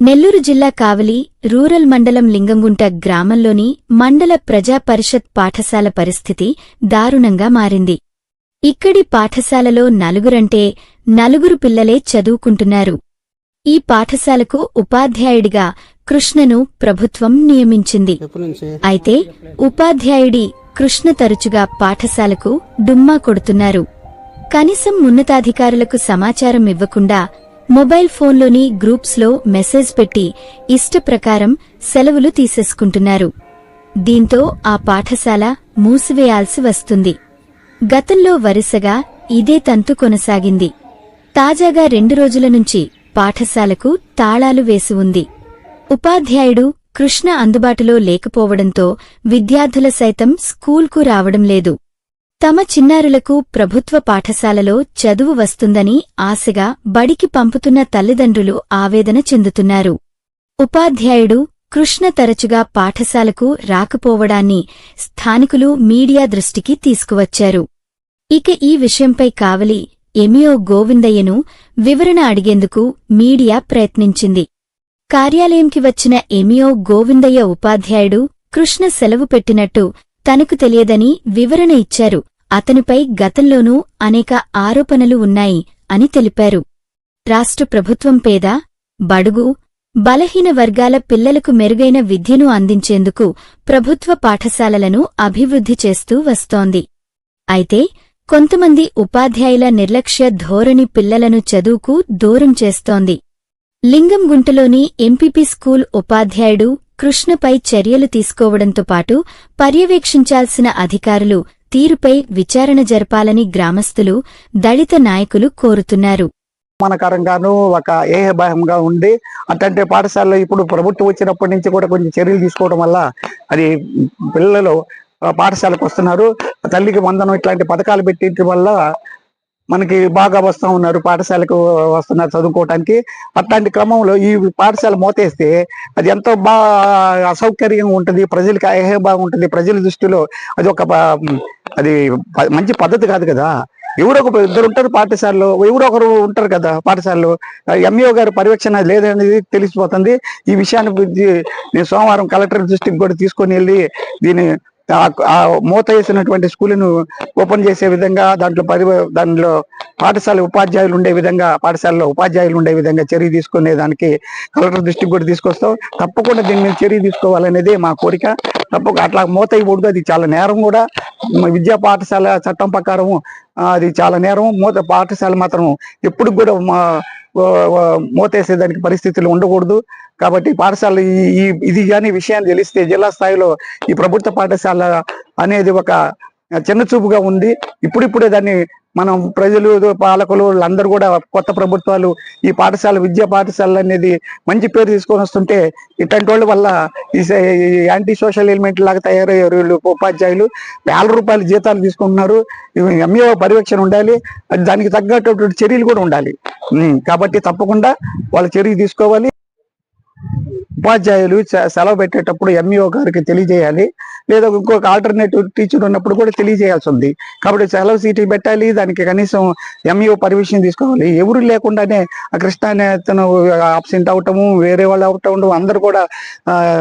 నెల్లూరు జిల్లా కావలి రూరల్ మండలం లింగంగుంట గ్రామంలోని మండల ప్రజా పరిషత్ పాఠశాల పరిస్థితి దారుణంగా మారింది. ఇక్కడి పాఠశాలలో నలుగురంటే నలుగురు పిల్లలే చదువుకుంటున్నారు. ఈ పాఠశాలకు ఉపాధ్యాయుడిగా కృష్ణను ప్రభుత్వం నియమించింది. అయితే ఉపాధ్యాయుడి కృష్ణ తరచుగా పాఠశాలకు డుమ్మా కొడుతున్నారు. కనీసం ఉన్నతాధికారులకు సమాచారం ఇవ్వకుండా మొబైల్ ఫోన్లోని గ్రూప్స్లో మెసేజ్ పెట్టి ఇష్టప్రకారం సెలవులు తీసేసుకుంటున్నారు. దీంతో ఆ పాఠశాల మూసివేయాల్సి వస్తుంది. గతంలో వరుసగా ఇదే తంతు కొనసాగింది. తాజాగా రెండు రోజుల నుంచి పాఠశాలకు తాళాలు వేసి ఉంది. ఉపాధ్యాయుడు కృష్ణ అందుబాటులో లేకపోవడంతో విద్యార్థుల సైతం స్కూల్కు రావడం లేదు. తమ చిన్నారులకు ప్రభుత్వ పాఠశాలలో చదువు వస్తుందని ఆశగా బడికి పంపుతున్న తల్లిదండ్రులు ఆవేదన చెందుతున్నారు. ఉపాధ్యాయుడు కృష్ణ తరచుగా పాఠశాలకు రాకపోవడాన్ని స్థానికులు మీడియా దృష్టికి తీసుకువచ్చారు. ఇక ఈ విషయంపై కావలి ఎమియో గోవిందయ్యను వివరణ అడిగేందుకు మీడియా ప్రయత్నించింది. కార్యాలయంకి వచ్చిన ఎమియో గోవిందయ్య ఉపాధ్యాయుడు కృష్ణ సెలవు పెట్టినట్టు తనకు తెలియదని వివరణ ఇచ్చారు. అతనిపై గతంలోనూ అనేక ఆరోపణలు ఉన్నాయి అని తెలిపారు. రాష్ట్ర ప్రభుత్వం పేద బడుగు బలహీన వర్గాల పిల్లలకు మెరుగైన విద్యను అందించేందుకు ప్రభుత్వ పాఠశాలలను అభివృద్ధి చేస్తూ వస్తోంది. అయితే కొంతమంది ఉపాధ్యాయుల నిర్లక్ష్య ధోరణి పిల్లలను చదువుకు దూరం చేస్తోంది. లింగంగుంటలోని ఎంపీపీ స్కూల్ ఉపాధ్యాయుడు కృష్ణపై చర్యలు తీసుకోవడంతో పాటు పర్యవేక్షించాల్సిన అధికారులు తీరుపై విచారణ జరపాలని గ్రామస్తులు దళిత నాయకులు కోరుతున్నారు. అవమానకరంగాను ఒక ఏహభాయంగా ఉండి అట్లాంటి పాఠశాలలో ఇప్పుడు ప్రభుత్వం వచ్చినప్పటి నుంచి కూడా కొంచెం చర్యలు తీసుకోవడం వల్ల అది పిల్లలు పాఠశాలకు వస్తున్నారు. తల్లికి వందనం ఇట్లాంటి పథకాలు పెట్టించడం వల్ల మనకి బాగా వస్తూ ఉన్నారు పాఠశాలకు వస్తున్నారు చదువుకోవటానికి. అట్లాంటి క్రమంలో ఈ పాఠశాల మోతేస్తే అది ఎంతో బాగా అసౌకర్యంగా ఉంటుంది ప్రజలకి అహేభావం ఉంటుంది. ప్రజల దృష్టిలో అది ఒక ప- అది ప- మంచి పద్ధతి కాదు కదా. ఎవరో ఒక ఇద్దరు ఉంటారు పాఠశాలలో ఎవరో ఒకరు ఉంటారు కదా పాఠశాలలో. ఎంఈఓ గారి పర్యవేక్షణ లేదనేది తెలిసిపోతుంది. ఈ విషయాన్ని నేను సోమవారం కలెక్టర్ దృష్టికి కూడా తీసుకొని వెళ్ళి దీని ఆ- మూత వేసినటువంటి స్కూల్ను ఓపెన్ చేసే విధంగా దాంట్లో పరి దాంట్లో పాఠశాల ఉపాధ్యాయులు ఉండే విధంగా పాఠశాలలో ఉపాధ్యాయులు ఉండే విధంగా చర్య తీసుకునే దానికి కలెక్టర్ దృష్టికి కూడా తీసుకొస్తాం. తప్పకుండా దీని మీద చర్య తీసుకోవాలనేది మా కోరిక. తప్పకుండా అట్లా మూత ఇవ్వకూడదు అది చాలా నేరం కూడా. విద్యా పాఠశాల చట్టం ప్రకారం అది చాలా నేరం మూత పాఠశాల మాత్రం ఎప్పుడు కూడా మా మూతేసేదానికి పరిస్థితులు ఉండకూడదు. కాబట్టి పాఠశాల ఈ ఇది కానీ విషయాన్ని తెలిస్తే జిల్లా స్థాయిలో ఈ ప్రభుత్వ పాఠశాల అనేది ఒక చిన్న చూపుగా ఉంది. ఇప్పుడిప్పుడే దాన్ని మనం ప్రజలు పాలకులు అందరూ కూడా కొత్త ప్రభుత్వాలు ఈ పాఠశాల విద్యా పాఠశాల అనేది మంచి పేరు తీసుకొని వస్తుంటే ఇట్లాంటి వాళ్ళ వల్ల ఈ యాంటీ సోషల్ ఎలిమెంట్ లాగా తయారయ్యారు వీళ్ళు ఉపాధ్యాయులు. వేల రూపాయల జీతాలు తీసుకుంటున్నారు. ఎంఏ పర్యవేక్షణ ఉండాలి. దానికి తగ్గటువంటి చర్యలు కూడా ఉండాలి. కాబట్టి తప్పకుండా వాళ్ళ చర్య తీసుకోవాలి. ఉపాధ్యాయులు సె- సెలవు పెట్టేటప్పుడు ఎంఈఓ గారికి తెలియజేయాలి. లేదా ఇంకొక ఆల్టర్నేటివ్ టీచర్ ఉన్నప్పుడు కూడా తెలియజేయాల్సి ఉంది. కాబట్టి సెలవు సీటీ పెట్టాలి. దానికి కనీసం ఎంఈఓ పర్మిషన్ తీసుకోవాలి. ఎవరు లేకుండానే ఆ కృష్ణ అతను అబ్సెంట్ అవటము వేరే వాళ్ళు అవటం అందరూ కూడా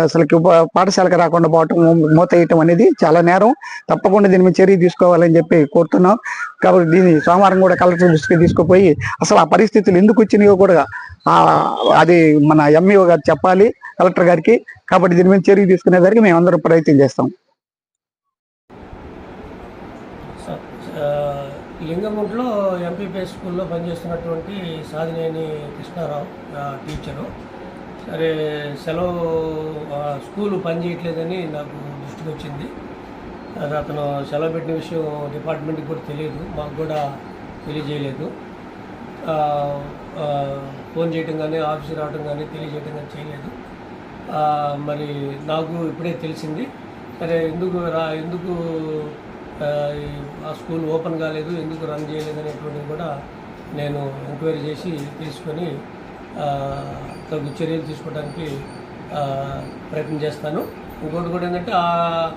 అసలుకి పాఠశాలకు రాకుండా పోవటం మూత వేయటం అనేది చాలా నేరం. తప్పకుండా దీని మీద చర్య తీసుకోవాలని చెప్పి కోరుతున్నాం. కాబట్టి దీన్ని సోమవారం కూడా కలెక్టర్ దృష్టికి తీసుకుపోయి అసలు ఆ పరిస్థితులు ఎందుకు వచ్చినాయో కూడా అది మన ఎంఈఓ గారు చెప్పాలి కలెక్టర్ గారికి. కాబట్టి దీని మీద చర్య తీసుకునేదానికి మేము ప్రయత్నం చేస్తాం. లింగముంట్లో ఎంపీపీ స్కూల్లో పనిచేస్తున్నటువంటి సాధినేని కృష్ణారావు టీచరు. సరే సెలవు స్కూలు పనిచేయట్లేదని నాకు దృష్టికి వచ్చింది. అది అతను సెలవు పెట్టిన విషయం డిపార్ట్మెంట్కి కూడా తెలియదు మాకు కూడా తెలియజేయలేదు. ఫోన్ చేయటం కానీ ఆఫీస్ రావడం కానీ తెలియజేయటం కానీ చేయలేదు. మరి నాకు ఇప్పుడే తెలిసింది. సరే ఎందుకు రా ఎందుకు ఆ, స్కూల్ ఓపెన్ కాలేదు ఎందుకు రన్ చేయలేదు అనేటువంటిది కూడా నేను ఎంక్వైరీ చేసి తీసుకొని తగు చర్యలు తీసుకోవడానికి ప్రయత్నం చేస్తాను. ఇంకోటి కూడా ఏంటంటే ఆ-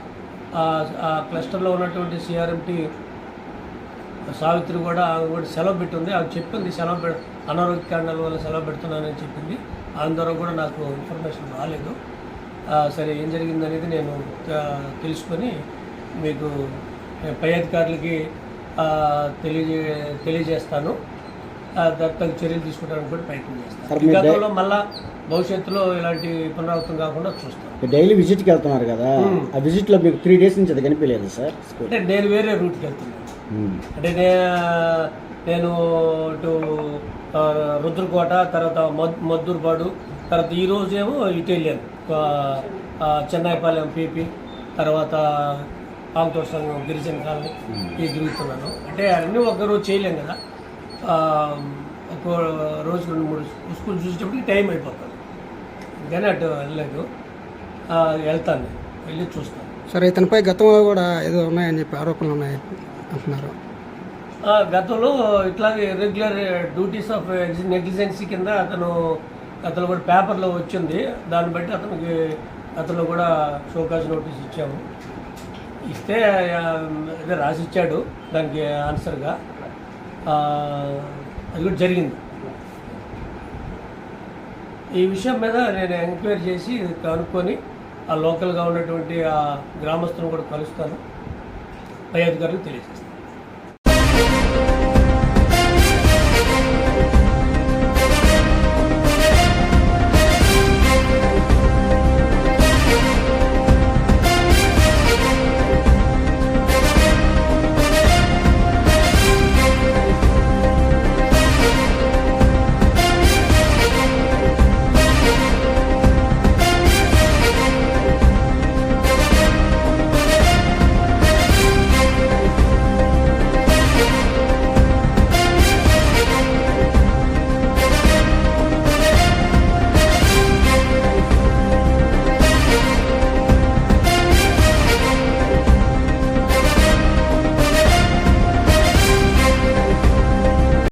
ఆ- ఆ క్లస్టర్లో ఉన్నటువంటి సిఆర్ఎంటీ సావిత్రి కూడా ఆమె కూడా సెలవు పెట్టుంది. ఆమె చెప్పింది సెలవు పె అనారోగ్య కారణాల వల్ల సెలవు పెడుతున్నానని చెప్పింది. అందరూ కూడా నాకు ఇన్ఫర్మేషన్ రాలేదు. సరే ఏం జరిగింది అనేది నేను తెలుసుకొని మీకు పై అధికారులకి తెలియజే తెలియజేస్తాను. తగ్గ చర్యలు తీసుకోవడానికి కూడా ప్రయత్నం చేస్తాను. ఈ గతంలో మళ్ళా భవిష్యత్తులో ఇలాంటి పునరావృతం కాకుండా చూస్తాను. డైలీ విజిట్కి వెళ్తున్నారు కదా. ఆ విజిట్లో మీకు త్రీ డేస్ నుంచి అది కనిపించలేదు సార్. అంటే నేను వేరే రూట్కి వెళ్తున్నాను. అంటే నే నేను ఇటు రుద్రకోట తర్వాత మద్ మద్దూరుపాడు తర్వాత ఈ రోజేమో ఇటు వెళ్ళాను చెన్నైపాలెం పీపీ తర్వాత ఆంతోట సంఘం గిరిజన కాలనీ ఇది తిరుగుతున్నాను. అంటే అన్నీ ఒక రోజు చేయలేం కదా. ఆ, ఒక రోజు రెండు మూడు స్కూల్ చూసేటప్పటికి టైం అయిపోతుంది. కానీ అటు వెళ్ళలేదు. వెళ్తాను. వెళ్ళి చూస్తాను. సరే ఇతనిపై గతంలో కూడా ఏదో ఉన్నాయని చెప్పి ఆరోపణలు ఉన్నాయి? అంటున్నారు. గతంలో ఇట్లాగే రెగ్యులర్ డ్యూటీస్ ఆఫ్ నెగ్లిజెన్సీ కింద అతను అతను కూడా పేపర్లో వచ్చింది. దాన్ని బట్టి అతనికి అతను కూడా షోకాజ్ నోటీస్ ఇచ్చాము. ఇస్తే అదే రాసి ఇచ్చాడు దానికి ఆన్సర్గా. అది కూడా జరిగింది. ఈ విషయం మీద నేను ఎంక్వైరీ చేసి కనుక్కొని ఆ లోకల్గా ఉన్నటువంటి ఆ గ్రామస్తులను కూడా కలుస్తాను. పై అధికారులకు తెలియజేస్తారు